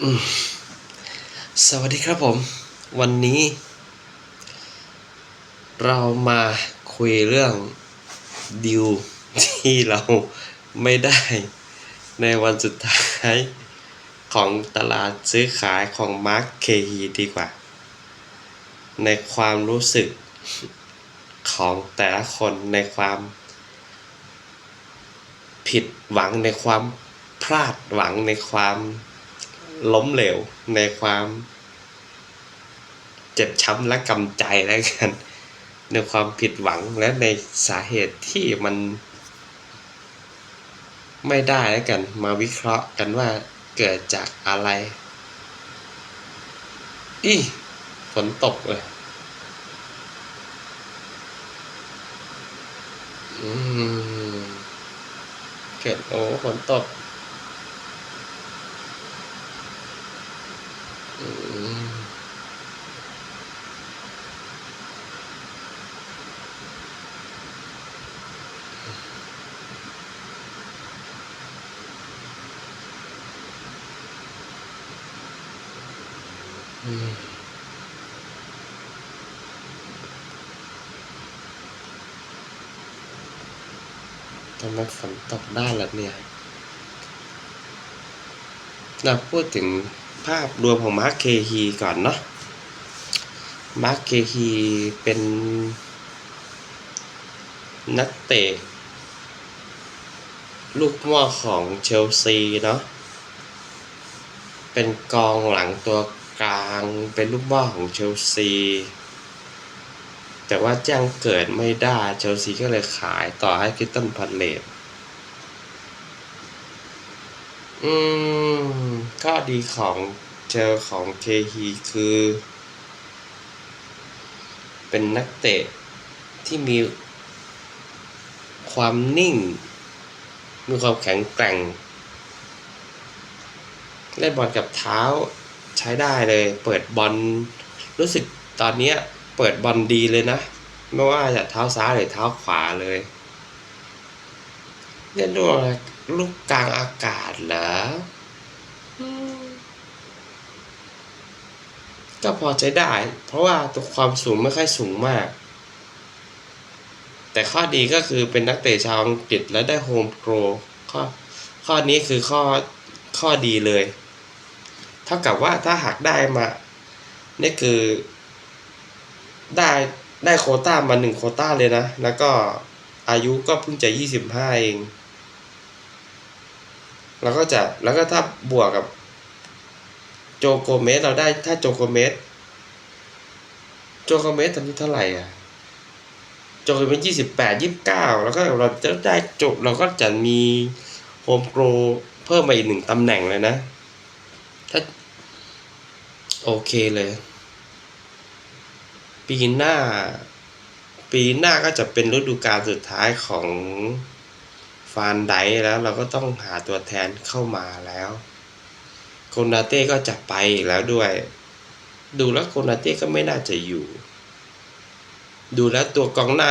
สวัสดีครับผม วันนี้ เรามาคุยเรื่องดิวที่เราไม่ได้ในวันสุดท้ายของตลาดซื้อขายของมาร์คเคฮีดีกว่า ในความรู้สึกของแต่ละคนในความ ผิดหวังในความพลาดหวังในความ ล้มเหลวในความ เจ็บช้ำและกำใจแล้วกัน ในความผิดหวังและในสาเหตุที่มัน ไม่ได้แล้วกัน มาวิเคราะห์กันว่าเกิดจากอะไร อีฝนตกเลยอืมเกิดโอ้ฝนตก ทำไมฝนตกได้ล่ะเนี่ยเราพูดถึงภาพรวมของมาร์คเคฮีก่อนเนาะ มาร์คเคฮีเป็นนักเตะลูกม้อของเชลซีเนาะ เป็นกองหลังตัว กลางเป็นลูกหม้อของเชลซี แต่ว่าแจ้งเกิดไม่ได้เชลซีก็เลยขายต่อให้คริสตันพาเลตอืมข้อดีของเจอของเคฮีคือ เป็นนักเตะที่มีความนิ่ง มีความแข็งแกร่งเล่นบอลกับเท้า ใช้ได้เลย เปิดบอลรู้สึกตอนนี้เปิดบอลดีเลยนะ ไม่ว่าจะเท้าซ้ายหรือเท้าขวาเลยเล่นด้วยลูกกลางอากาศเหรอก็พอใจได้ เพราะว่าตัวความสูงไม่ค่อยสูงมาก แต่ข้อดีก็คือเป็นนักเตะชาวอังกฤษและได้โฮมโปรข้อข้อนี้คือข้อข้อดีเลย ท่ากับว่าถ้าหากได้มานี่คือได้ได้โคต้ามาหนึ่งโคต้าเลยนะ แล้วก็อายุก็เพิ่งจะยี่สิบห้าเอง แล้วก็จะแล้วก็ถ้าบวกกับโจโกเมสเราได้ถ้าโจโกเมสโจโกเมสตอนนี้เท่าไหร่อะโจโกเมสยี่สิบแปดยี่สิบเก้าแล้วก็เราจะได้โจเราก็จะมีโฮมโปรเพิ่มมาอีกหนึ่งตำแหน่งเลยนะ ถ้า โอเคเลย ปีหน้า ปีหน้าก็จะเป็นฤดูกาลสุดท้ายของฟานไดแล้วเราก็ต้องหาตัวแทนเข้ามาแล้ว โคนาเต้ก็จะไปแล้วด้วย ดูแล้วโคนาเต้ก็ไม่น่าจะอยู่ ดูแล้วตัวกองหน้า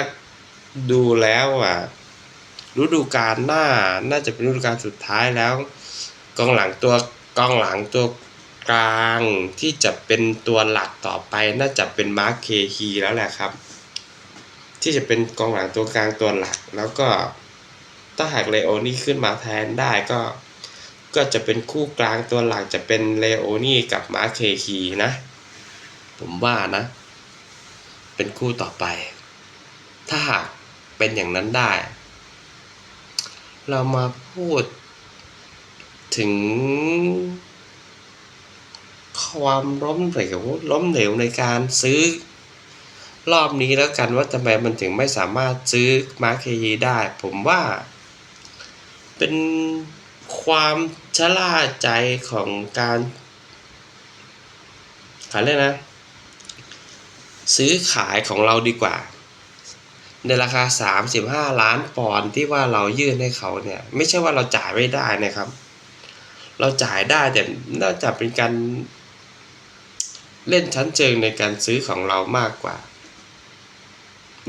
ดูแล้วอะฤดูกาลหน้าน่าจะเป็นฤดูกาลสุดท้ายแล้ว กองหลังตัวกองหลังตัว กลางที่จะเป็นตัวหลักต่อไปน่าจะเป็นมาร์คเคฮีแล้วแหละครับ ที่จะเป็นกองหลังตัวกลางตัวหลัก แล้วก็ถ้าหากเลโอนี่ขึ้นมาแทนได้ก็ก็จะเป็นคู่กลางตัวหลักจะเป็นเลโอนี่กับมาร์คเคฮีนะ ผมว่านะ เป็นคู่ต่อไป ถ้าหากเป็นอย่างนั้นได้ เรามาพูดถึง ความล้มเหลวล้มเหลวในการซื้อ รอบนี้แล้วกันว่าทำไมมันถึงไม่สามารถซื้อมาร์คเคยีได้ ผมว่า เป็นความชะล่าใจของการขายเลยนะ ซื้อขายของเราดีกว่า ในราคา 35 ล้านปอนด์ที่ว่าเรายื่นให้เขาเนี่ย ไม่ใช่ว่าเราจ่ายไม่ได้นะครับ เราจ่ายได้แต่น่าจะเป็นการ เล่นชั้นเชิงในการซื้อของเรามากกว่า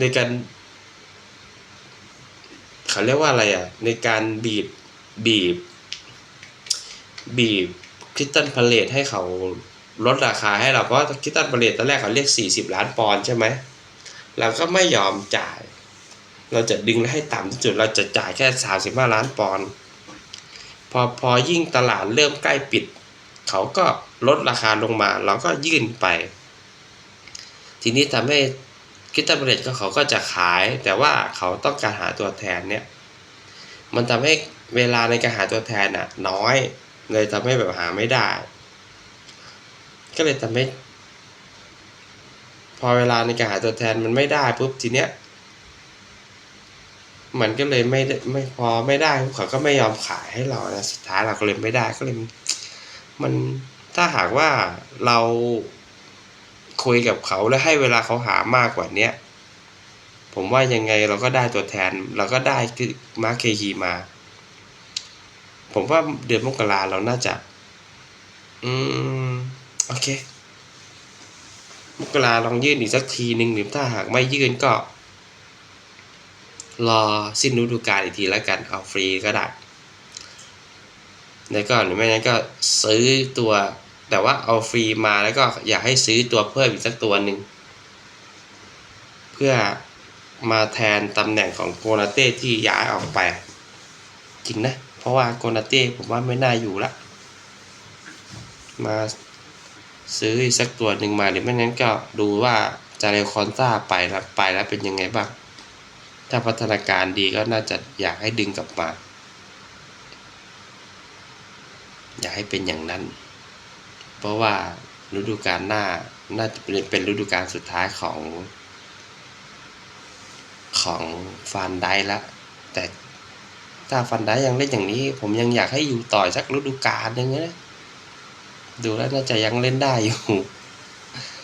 ในการเขาเรียกว่าอะไรอะ ในการบีบบีบ บีบคคิตตันพาเลตให้เขาลดราคาให้เราเพราะคิตตันพาเลตตอนแรกเขาเรียก 40 ล้านปอนด์ใช่ไหมเราก็ไม่ยอมจ่าย เราจะดึงให้ต่ำที่สุดเราจะจ่ายแค่ 35 ล้านปอนด์พอพอยิ่งตลาดเริ่มใกล้ปิด เขาก็ ลดราคาลงมา เราก็ยื่นไป ทีนี้ทำให้คิตตันพาเลตก็เขาก็จะขาย แต่ว่าเขาต้องการหาตัวแทนเนี่ย มันทำให้เวลาในการหาตัวแทนน่ะน้อย เลยทำให้แบบหาไม่ได้ ก็เลยทำให้ พอเวลาในการหาตัวแทนมันไม่ได้ปุ๊บทีเนี้ยมันก็เลยไม่ไม่พอไม่ได้เขาก็ไม่ยอมขายให้เรานะสุดท้ายเราก็เลยไม่ได้ก็เลยมัน ถ้าหากว่าเราคุยกับเขาแล้วให้เวลาเขาหามากกว่าเนี้ย ผมว่ายังไงเราก็ได้ตัวแทน เราก็ได้คือมาร์คเคฮีมา ผมว่าเดือนมกราเราน่าจะ อืม โอเค มกราลองยื่นอีกสักทีหนึ่งหรือถ้าหากไม่ยื่นก็ รอสิ้นฤดูกาลอีกทีแล้วกัน เอาฟรีก็ได้ แล้วก็หรือไม่งั้นก็ซื้อตัว แต่ว่าเอาฟรีมาแล้วก็อยากให้ซื้อตัวเพิ่มอีกสักตัวหนึ่ง เพื่อมาแทนตำแหน่งของโกนาเต้ที่ย้ายออกไป จริงนะ เพราะว่าโกนาเต้ผมว่าไม่น่าอยู่ละมาซื้ออีกสักตัวหนึ่งมาหรือไม่งั้นก็ดูว่าจาเรลคอนซ่าไปแล้วไปแล้วเป็นยังไงบ้าง ถ้าพัฒนาการดีก็น่าจะอยากให้ดึงกลับมา อยากให้เป็นอย่างนั้น เพราะว่าฤดูกาลหน้าน่าจะเป็นฤดูกาลสุดท้ายของ ของฟันได้ละ แต่ถ้าฟันได้ยังเล่นอย่างนี้ ผมยังอยากให้อยู่ต่อสักฤดูกาลหนึ่งนะดูแล้วน่าจะยังเล่นได้อยู่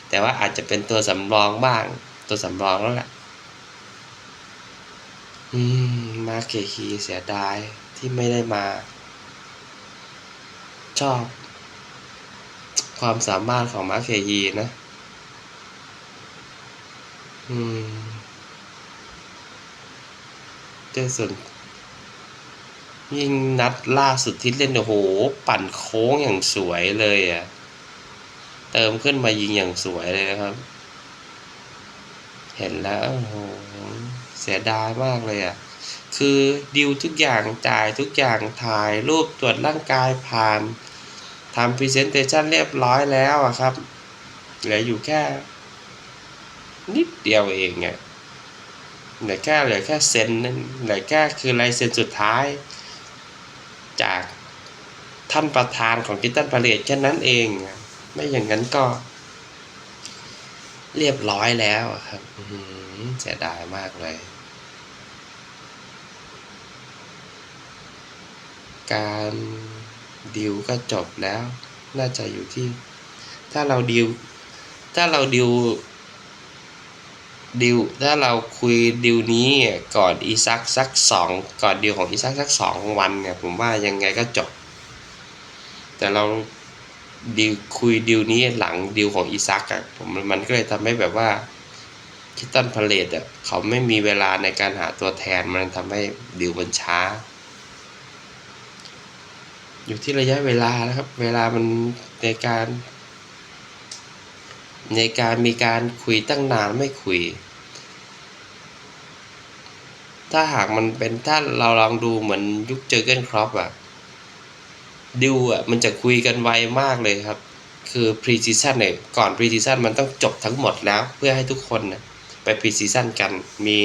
แต่ว่าอาจจะเป็นตัวสำรองบ้าง ตัวสำรองแล้วแหละมาเคคีเสียดายที่ไม่ได้มา ชอบ ความสามารถของมาเคฮีนะ อืมแต่ส่วนยิ่งนัดล่าสุดที่เล่นโอ้โห ปั่นโค้งอย่างสวยเลยอะ่ะ เติมขึ้นมายิงอย่างสวยเลยนะครับ เห็นแล้วโอ้โหเสียดายมากเลยอะ่ะ คือดิวทุกอย่างจ่ายทุกอย่างถ่ายรูปตรวจร่างกายผ่าน ทำพรีเซนเตชันเรียบร้อยแล้วอะครับ เหลืออยู่แค่ นิดเดียวเองอะเหลือแค่เหลือแค่เซ็นนั่นเหลือแค่คือลายเซ็นสุดท้าย จากท่านประธานของกิตตันพาเลตแค่นั้นเอง ไม่อย่างนั้นก็ เรียบร้อยแล้วครับเสียดายมากเลย การ ดิวก็จบแล้ว น่าจะอยู่ที่ ถ้าเราดิว ถ้าเราดิวดิวถ้าเราคุยดิวนี้ก่อนอีซักสักสองก่อนดิวของอีซักสักสองวันเนี่ยผมว่ายังไงก็จบ แต่เราดิวคุยดิวนี้หลังดิวของอีซักอะผมมันก็เลยทำให้แบบว่าคิตตันพาเลตอะเขาไม่มีเวลาในการหาตัวแทนมันทำให้ดิวมันช้า อยู่ที่ระยะเวลานะครับ เวลามันในการ ในการมีการคุยตั้งนานไม่คุย ถ้าหากมันเป็นถ้าเราลองดูเหมือนยุคเจอเกนครอปอะดิวอะมันจะคุยกันไวมากเลยครับ คือพรีซีซั่นเนี่ยก่อนพรีซีซั่นมันต้องจบทั้งหมดแล้ว เพื่อให้ทุกคนนะไปพรีซีซั่นกันมี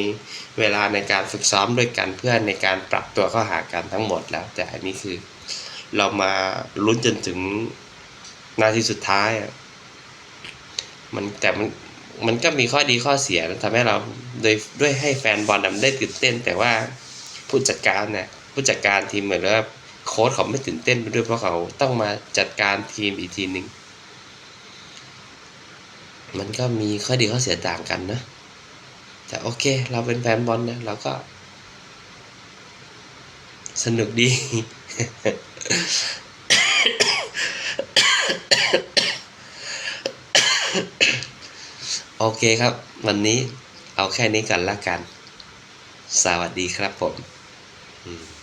เวลาในการฝึกซ้อมด้วยกันเพื่อในการปรับตัวเข้าหากันทั้งหมดแล้ว แต่อันนี้คือ เรามาลุ้นจนถึงนาทีสุดท้ายอะมันแต่มันมันก็มีข้อดีข้อเสียนะทำให้เราโดยด้วยให้แฟนบอลได้ตื่นเต้น แต่ว่าผู้จัดการเนี่ยผู้จัดการทีมเหมือนว่าโค้ชเขาไม่ตื่นเต้นไปด้วยเพราะเขาต้องมาจัดการทีมอีกทีหนึ่งมันก็มีข้อดีข้อเสียต่างกันนะแต่โอเค เราเป็นแฟนบอลนะเราก็ สนุกดี โอเคครับ วันนี้เอาแค่นี้กันละกัน สวัสดีครับผม อืม